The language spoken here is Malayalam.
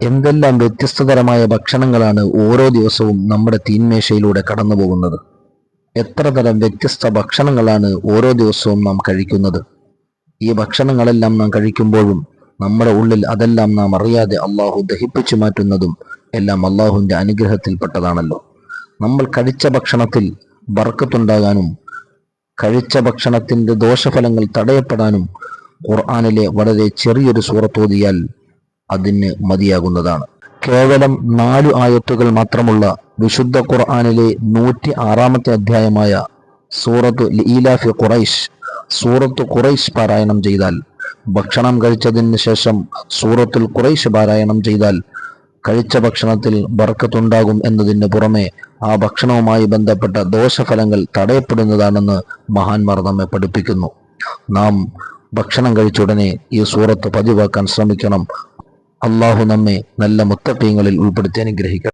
എന്തെല്ലാം വ്യത്യസ്തതരമായ ഭക്ഷണങ്ങളാണ് ഓരോ ദിവസവും നമ്മുടെ തീന്മേശയിലൂടെ കടന്നു പോകുന്നത് എത്ര തരം വ്യത്യസ്ത ഭക്ഷണങ്ങളാണ് ഓരോ ദിവസവും നാം കഴിക്കുന്നത്? ഈ ഭക്ഷണങ്ങളെല്ലാം നാം കഴിക്കുമ്പോഴും നമ്മുടെ ഉള്ളിൽ അതെല്ലാം നാം അറിയാതെ അള്ളാഹു ദഹിപ്പിച്ചു മാറ്റുന്നതും എല്ലാം അള്ളാഹുവിന്റെ അനുഗ്രഹത്തിൽപ്പെട്ടതാണല്ലോ. നമ്മൾ കഴിച്ച ഭക്ഷണത്തിൽ ബർക്കത്തുണ്ടാകാനും കഴിച്ച ഭക്ഷണത്തിന്റെ ദോഷഫലങ്ങൾ തടയപ്പെടാനും ഖുർആാനിലെ വളരെ ചെറിയൊരു സൂറത്തോതിയാൽ അതിന് മതിയാകുന്നതാണ്. കേവലം നാലു ആയത്തുകൾ മാത്രമുള്ള വിശുദ്ധ ഖുർആാനിലെ നൂറ്റി ആറാമത്തെ അധ്യായമായ സൂറത്ത് ലീലാഫി ഖുറൈഷ് സൂറത്ത് ഖുറൈഷ് പാരായണം ചെയ്താൽ ഭക്ഷണം കഴിച്ചതിന് ശേഷം സൂറത്തുൽ ഖുറൈഷ് പാരായണം ചെയ്താൽ കഴിച്ച ഭക്ഷണത്തിൽ ബർക്കത്തുണ്ടാകും എന്നതിന് പുറമെ ആ ഭക്ഷണവുമായി ബന്ധപ്പെട്ട ദോഷഫലങ്ങൾ തടയപ്പെടുന്നതാണെന്ന് മഹാന്മാർ നമ്മെ പഠിപ്പിക്കുന്നു. നാം ഭക്ഷണം കഴിച്ചുടനെ ഈ സൂറത്ത് പതിവാക്കാൻ ശ്രമിക്കണം. അള്ളാഹു നമ്മെ നല്ല മുത്തക്കയങ്ങളിൽ ഉൾപ്പെടുത്തി അനുഗ്രഹിക്കട്ടെ.